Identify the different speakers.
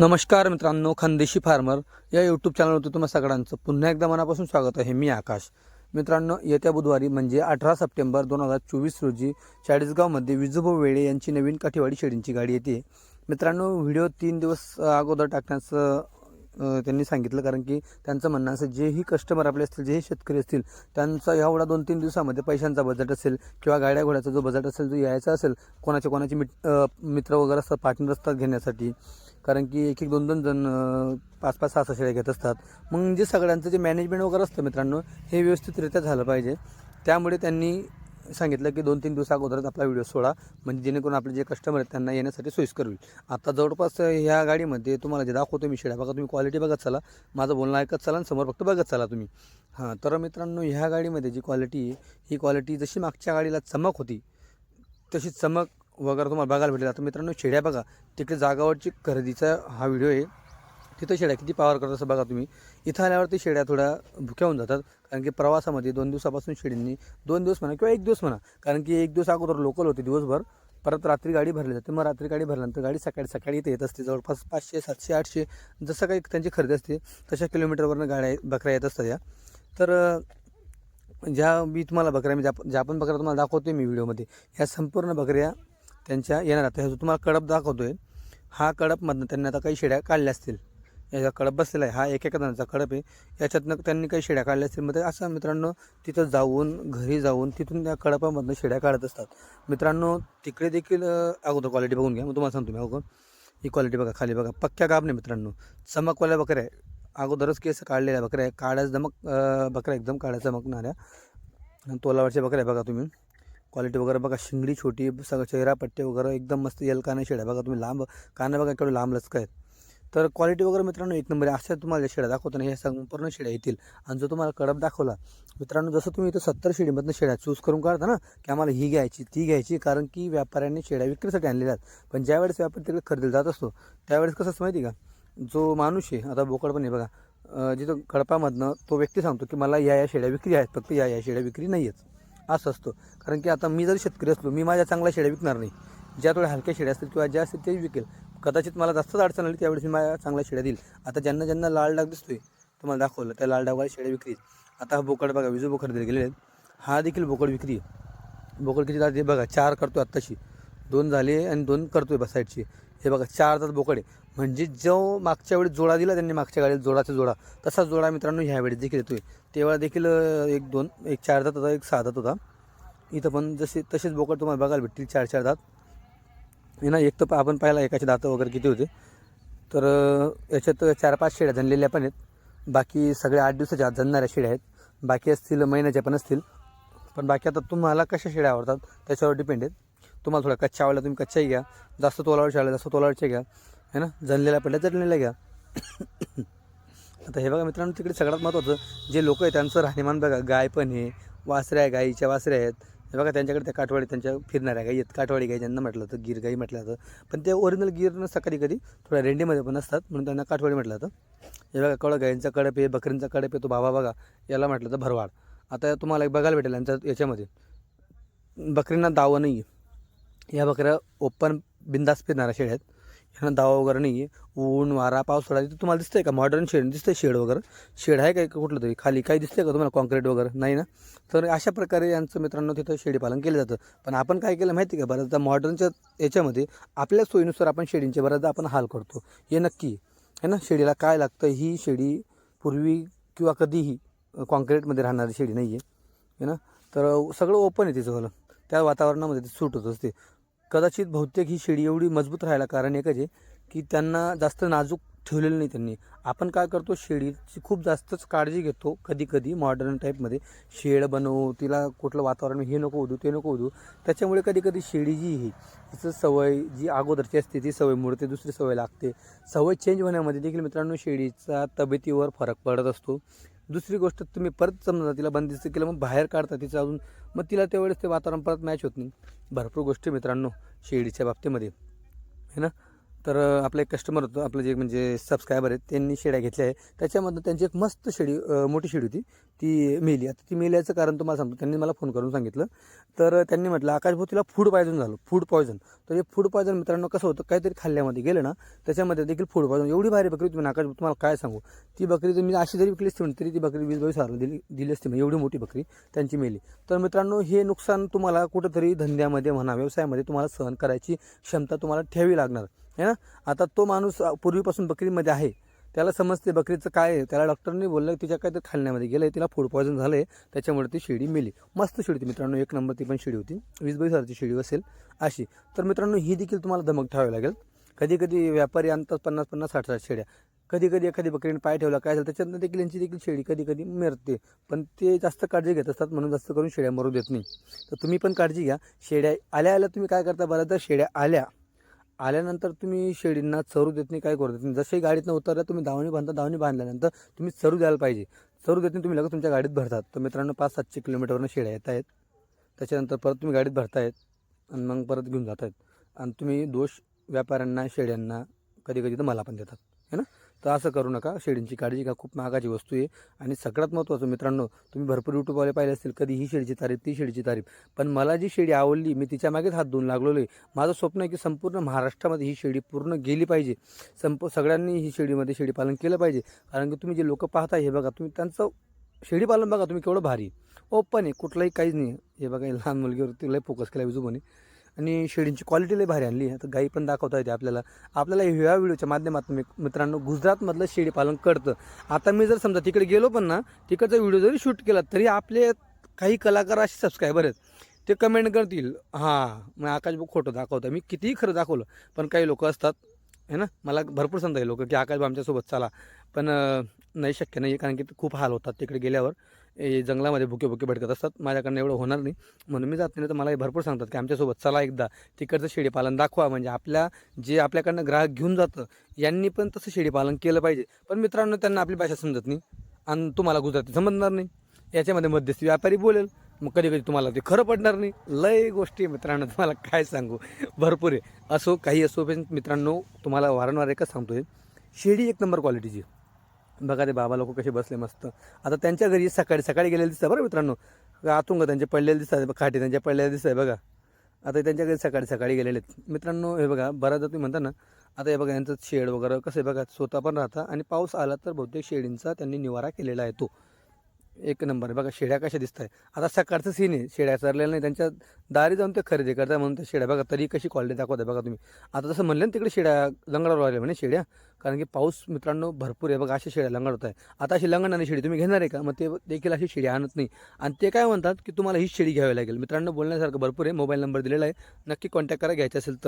Speaker 1: नमस्कार मित्रांनो खानदेशी फार्मर या यूट्यूब चॅनलवरती तुम्हा सगळ्यांचं पुन्हा एकदा मनापासून स्वागत आहे. मी आकाश. मित्रांनो येत्या बुधवारी म्हणजे अठरा सप्टेंबर दोन हजार चोवीस रोजी चाळीसगावमध्ये विजूभाऊ वेळे यांची नवीन काठीवाडी शेडींची गाडी येते. मित्रांनो व्हिडिओ तीन दिवस अगोदर टाकण्याचं त्यांनी सांगितलं कारण की त्यांचं म्हणणं असं जेही कस्टमर आपले असतील जेही शेतकरी असतील त्यांचा एवढा दोन तीन दिवसामध्ये पैशांचा बजेट असेल किंवा गाड्या घोड्याचा जो बजेट असेल जो यायचा असेल कोणाचे कोणाचे मिट मित्र वगैरे असतात पार्टनर असतात घेण्यासाठी कारण की एक एक दोन दोन जण पाच पाच सहा सहा शेळ्या घेत असतात. मग जे सगळ्यांचं जे मॅनेजमेंट वगैरे असतं मित्रांनो हे व्यवस्थितरित्या झालं पाहिजे. त्यामुळे त्यांनी सांगितलं की दोन तीन दिवस अगोदरच आपला व्हिडिओ सोडा. म्हणजे जेणेकरून आपले जे कस्टमर आहेत त्यांना येण्यासाठी सोयीस्कर होईल. आता जवळपास ह्या गाडीमध्ये तुम्हाला जे दाखवतो मी शेळ्या बघा तुम्ही क्वालिटी बघत चला. माझं बोलणं ऐकत चला आणि समोर फक्त बघत चला तुम्ही. हां तर मित्रांनो ह्या गाडीमध्ये जी क्वालिटी आहे ही क्वालिटी जशी मागच्या गाडीला चमक होती तशी चमक वगैरे तुम्हाला बघायला भेटेल. आता मित्रांनो शेड्या बघा. तिकडे जागावरची खरेदीचा हा व्हिडिओ आहे. तिथं शेड्या किती पावर करतात असं बघा तुम्ही. इथं आल्यावरती शेड्या थोड्या भुक्या होऊन जातात. कारण की प्रवासामध्ये दोन दिवसापासून शेडींनी दोन दिवस म्हणा किंवा एक दिवस म्हणा कारण की एक दिवस अगोदर लोकल होते दिवसभर. परत रात्री गाडी भरली जाते. मग रात्री गाडी भरल्यानंतर गाडी सकाळी सकाळी इथे येत असते. जवळपास पाचशे सातशे आठशे जसं काही त्यांची खरेदी असते तशा किलोमीटरवरनं गाड्या बकऱ्या येत असतात या. तर ज्या मी तुम्हाला बकऱ्या मी ज्या ज्या पण बकऱ्या तुम्हाला दाखवतोय मी व्हिडिओमध्ये ह्या संपूर्ण बकऱ्या त्यांच्या येणार आता. ह्या जो तुम्हाला कडप दाखवतोय हा कडपमधनं त्यांनी आता काही शेड्या काढल्या असतील. याचा कडप बसलेला आहे. हा एक जणांचा कडप आहे. याच्यातनं त्यांनी काही शेड्या काढल्या असतील. मग ते असं मित्रांनो तिथं जाऊन घरी जाऊन तिथून त्या कडपामधनं शेड्या काढत असतात. मित्रांनो तिकडे देखील अगोदर क्वालिटी बघून घ्या. मग तुम्हाला सांगतो मी अगोदर. ही क्वालिटी बघा खाली बघा. पक्क्या गाब नाही मित्रांनो. चमकवाल्या बकऱ्या आहे अगोदरच केस काढलेल्या बकऱ्या आहे काळ्या चमक बकऱ्या एकदम काळ्या चमकणाऱ्या. तोलावरच्या बकऱ्या बघा तुम्ही. क्वालिटी वगैरे बघा शिंगडी छोटी सगळं चेहरा पट्टे वगैरे एकदम मस्त येल काना शेड्या बघा तुम्ही लांब काना बघा केवढे लांब लचक आहेत. तर क्वालिटी वगैरे मित्रांनो एक नंबर आहे. अशा तुम्हाला शेड्या दाखवतो ना ह्या संपूर्ण शेड्या येतील. आणि जो तुम्हाला कडप दाखवला मित्रांनो जसं तुम्ही इथं सत्तर शेडीमधनं शेड्या चूज करून काढता ना की आम्हाला ही घ्यायची ती घ्यायची कारण की व्यापाऱ्यांनी शेड्या विक्रीसाठी आणलेल्या आहेत. पण ज्यावेळेस व्यापारी तिकडे खरेदीला जात असतो त्यावेळेस कसं माहिती आहे का? जो माणूस आहे आता बोकड पण आहे बघा जिथं कडपामधनं तो व्यक्ती सांगतो की मला या या शेड्या विक्री आहेत फक्त या या शेड्या विक्री नाही आहेत असं असतं. कारण की आता मी जर शेतकरी असलो मी माझ्या चांगल्या शेड्या विकणार नाही. ज्या थोड्या हलक्या शेड्या असतील किंवा ज्या असतील ते विकेल. कदाचित मला जास्तच अडचण आली त्यावेळेस मी माझ्या चांगल्या शेड्या देईल. आता ज्यांना ज्यांना लाल डाग दिसतोय तुम्हाला दाखवलं त्या लाल डागवाल्या शेड्या विक्री आता हा बोकड बघा विजू बोकड दिले गेलेले हा देखील बोकड विक्री आहे. बोकड किती जाते बघा चार करतोय आत्ताशी. दोन झाले आणि दोन करतोय बा साईडची. हे बघा चार तास बोकडे म्हणजे जो मागच्या वेळेस जोडा दिला त्यांनी मागच्या गाडीत जोडाचा जोडा. तसाच जोडा मित्रांनो ह्या वेळेस देखील येतोय. तेव्हा देखील एक दोन एक चार दात होता एक सहा दात होता. इथं पण जसे तसेच बोकड तुम्हाला बघायला भेटतील चार चार दात हे ना एक तर आपण पाहिला एकाचे दात वगैरे किती होते. तर याच्यात चार पाच शेळ्या जनलेल्या पण आहेत. बाकी सगळ्या आठ दिवसाच्या आत जनणाऱ्या शेड्या आहेत. बाकी असतील महिन्याच्या पण असतील. पण बाकी आता तुम्हाला कशा शेड्या आवडतात त्याच्यावर डिपेंड आहेत. तुम्हाला थोडा कच्चा आवडला तुम्ही कच्चाही घ्या. जास्त तोलावरचे शेळ्या जास्त तोलावरचे घ्या. है ना? जणलेला पडल्या जनलेल्या घ्या. आता हे बघा मित्रांनो तिकडे सगळ्यात महत्त्वाचं जे लोक आहेत त्यांचं राहणीमान बघा. गाय पण आहे वासऱ्या आहे गाईच्या वासऱ्या आहेत. हे बघा त्यांच्याकडे त्या काठवाडी त्यांच्या फिरणाऱ्या गाई आहेत. काठवाडी गाई ज्यांना म्हटलं तर गिर गाई म्हटलं जातं. पण ते ओरिजिनल गिर नसतं कधी कधी थोड्या रेंडीमध्ये पण असतात म्हणून त्यांना काठवाडी म्हटलं जातं. हे बघा कळं गाईंचा कडप आहे बकरींचा कडप आहे तो बाबा बघा याला म्हटलं तर भरवाड. आता तुम्हाला एक बघायला भेटेल यांच्या याच्यामध्ये. बकरींना दावं नाही आहे या बकऱ्या ओपन बिंदास फिरणाऱ्या शेळ्या आहेत. ह्यांना दावा वगैरे नाही आहे ऊन वारा पावसाळा तिथे तुम्हाला दिसतंय का? मॉडर्न शेड दिसतंय शेड वगैरे. शेड आहे काय कुठलं तरी? खाली काही दिसतंय का तुम्हाला? कॉन्क्रीट वगैरे? नाही ना? तर अशा प्रकारे यांचं मित्रांनो तिथं शेळीपालन केलं जातं. पण आपण काय केलं माहिती आहे का? बऱ्याचदा मॉडर्नच्या याच्यामध्ये आपल्या सोयीनुसार आपण शेळींचे बऱ्याचदा आपण हाल करतो. हे नक्की आहे ना? शेळीला काय लागतं? ही शेळी पूर्वी किंवा कधीही कॉन्क्रीटमध्ये राहणारी शेळी नाही आहे है ना? तर सगळं ओपन आहे तिचं झालं त्या वातावरणामध्ये ते सूट होत असते. कदाचित बहुतेक ही शेळी एवढी मजबूत राहायला कारण एकच आहे की त्यांना जास्त नाजूक ठेवलेलं नाही त्यांनी. आपण काय करतो शेळीची खूप जास्तच काळजी घेतो कधी कधी मॉडर्न टाईपमध्ये शेळ बनवू तिला कुठलं वातावरण हे नको होऊ ते नको उदू त्याच्यामुळे कधी कधी शेळी जी ही तिचं सवय जी अगोदरची असते ती सवय मोडते दुसरी सवय लागते. सवय चेंज होण्यामध्ये देखील मित्रांनो शेळीचा तब्येतीवर फरक पडत असतो. दुसरी गोष्ट तुम्ही परत समजा तिला बंदिस्त केलं मग बाहेर काढता तिचं अजून मग तिला त्यावेळेस ते वातावरण परत मॅच होत नाही. भरपूर गोष्टी मित्रांनो शेळीच्या बाबतीमध्ये. है ना? तर आपले आपलं एक कस्टमर होतं आपलं जे म्हणजे सबस्क्रायबर आहेत त्यांनी शेड्या घेतल्या आहे त्याच्यामधनं त्यांची एक मस्त शेडी मोठी शेडी होती. ती मेली. आता ती मेल्याचं कारण तुम्हाला सांगतो. त्यांनी मला फोन करून सांगितलं. तर त्यांनी म्हटलं आकाशभाऊ तिला फूड पॉयझन झालं. फूड पॉयझन तर हे फूड पॉयझन मित्रांनो कसं होतं? काहीतरी खाल्ल्यामध्ये गेलं ना त्याच्यामध्ये देखील फूड पॉयझन एवढी भारी बकरी तुम्ही आकाशभाऊ तुम्हाला काय सांगू? ती बकरी तुम्ही अशी जरी विकली असती म्हणून तरी ती बकरी वीस बावीस हजारला दिली दिली असती म्हणजे एवढी मोठी बकरी त्यांची मेली. तर मित्रांनो हे नुकसान तुम्हाला कुठंतरी धंद्यामध्ये म्हणा व्यवसायामध्ये तुम्हाला सहन करायची क्षमता तुम्हाला ठेवावी लागणार. है ना? आता तो माणूस पूर्वीपासून बकरीमध्ये आहे. त्याला समजते बकरीचं काय आहे. त्याला डॉक्टरने बोललं की तिच्या तर खाण्यामध्ये गेलं आहे तिला फूड पॉयझन झालं आहे त्याच्यामुळे ती शेळी मेली. मस्त शेळी होती मित्रांनो. एक नंबर ती पण शेळी होती. वीस बावीस हजारची शेळी असेल अशी. तर मित्रांनो ही देखील तुम्हाला धमक ठेवावी लागेल. कधी कधी व्यापारी आणतात पन्नास पन्नास साठ साठ शेळ्या कधी कधी एखादी बकरीने पाय ठेवला काय झालं त्याच्यातनं देखील यांची देखील शेळी कधी कधी मरते. पण ते जास्त काळजी घेत असतात म्हणून जास्त करून शेळ्या मरू देत नाही. तर तुम्ही पण काळजी घ्या. शेड्या आल्या आल्या तुम्ही काय करता? बरं तर आल्या. आल्यानंतर तुम्ही शेळींना चरू देत नाही काय करू देत नाही. जसे गाडीतनं उतरल्या तुम्ही दावणी बांधता दावणी बांधल्यानंतर तुम्ही चरू द्यायला पाहिजे. चरू देत नाही तुम्ही लगेच तुमच्या गाडीत भरतात. तर मित्रांनो पाच सातशे किलोमीटरवरनं शेळ्या येत आहेत त्याच्यानंतर परत तुम्ही गाडीत भरतायत आणि मग परत घेऊन जात आहेत आणि तुम्ही दोष व्यापाऱ्यांना शेळ्यांना कधी कधी तर मला पण देतात. है ना? तर असं करू नका. शेळींची काळजी घ्या. खूप महागाची वस्तू आहे. आणि सगळ्यात महत्त्वाचं मित्रांनो तुम्ही भरपूर यूट्यूबवाले पाहिले असतील कधी ही शेळीची तारीफ ती शेळीची तारीफ. पण मला जी शेळी आवडली मी तिच्या मागेच हात धुवून लागलेलो आहे. माझं स्वप्न आहे की संपूर्ण महाराष्ट्रामध्ये ही शेळी पूर्ण गेली पाहिजे. संप सगळ्यांनी ही शेळीमध्ये शेळीपालन केलं पाहिजे. कारण की तुम्ही जे लोक पाहता हे बघा तुम्ही त्यांचं शेळीपालन बघा तुम्ही केवढं भारी. ओपन आहे कुठलंही काहीच नाही. हे बघा लहान मुलगीवर लय फोकस केला विजूभाऊने आणि शेळींची क्वालिटी लई भारी आणली. आता गाई पण दाखवता येते आपल्याला. आपल्याला ह्या व्हिडिओच्या माध्यमातून मित्रांनो गुजरातमधलं शेळीपालन कळतं आता मी जर समजा तिकडे गेलो पण ना तिकडचा व्हिडिओ जरी शूट केला तरी आपले काही कलाकार असे सबस्क्रायबर आहेत. ते कमेंट करतील हां मग आकाश भाऊ खोटं दाखवतं मी कितीही खरं दाखवलं पण काही लोक असतात है ना? मला भरपूर सांगता लोक की आकाश आमच्यासोबत चला. पण नाही शक्य नाही कारण की खूप हाल होतात तिकडे गेल्यावर. जंगलामध्ये भुके भुके भटकत असतात. माझ्याकडनं एवढं होणार नाही. म्हणून मी जात नाही. तर मला हे भरपूर सांगतात की आमच्यासोबत चला एकदा. तिकडचं शेळीपालन दाखवा. म्हणजे आपल्या जे आपल्याकडनं ग्राहक घेऊन जातं यांनी पण तसं शेळीपालन केलं पाहिजे. पण मित्रांनो त्यांना आपली भाषा समजत नाही. आणि तुम्हाला गुजराती समजणार नाही. याच्यामध्ये मध्यस्थी व्यापारी बोलेल. मग कधी कधी तुम्हाला ते खरं पडणार नाही. लय गोष्टी आहे मित्रांनो तुम्हाला काय सांगू. भरपूर आहे. असो काही असो पण मित्रांनो तुम्हाला वारंवार एकच सांगतोय. शेळी एक नंबर क्वालिटीची बघा ते बाबा लोक कसे बसले मस्त. आता त्यांच्या घरी सकाळी सकाळी गेलेले दिसतात बरं मित्रांनो. आतुंग त्यांचे पडलेले दिसतात खाटे त्यांच्या पडलेले दिसत आहे बघा. आता त्यांच्या घरी सकाळी सकाळी गेलेले आहेत. मित्रांनो हे बघा बऱ्याचदा तुम्ही म्हणता ना आता हे बघा यांचं शेड वगैरे कसं आहे बघा स्वतः पण राहता आणि पाऊस आला तर बहुतेक शेडींचा त्यांनी निवारा केलेला आहे तो. एक नंबर आहे. बघा शेळ्या कशा दिसत आहे आता सकाळचं सीन आहे. शेळ्या चरलेल्या नाही त्यांच्या दारी जाऊन ते खरेदी करतात म्हणून त्या शेळ्या. बघा तरी कशी क्वालिटी दाखवता बघा तुम्ही. आता जसं म्हणलं ना तिकडे शेळ्या लंगडावर आल्या म्हणे शेळ्या. कारण की पाऊस मित्रांनो भरपूर आहे. बघा अशा शेळ्या होत आहे आता अशी लंगडाने शेळी तुम्ही घेणार आहे का? मग ते देखील अशी शेळी आणत नाही. आणि ते काय म्हणतात की तुम्हाला ही शेळी घ्यावी लागेल. मित्रांनो बोलण्यासारखं भरपूर आहे. मोबाईल नंबर दिलेला आहे. नक्की कॉन्टॅक्ट करा. घ्यायचं असेल तर.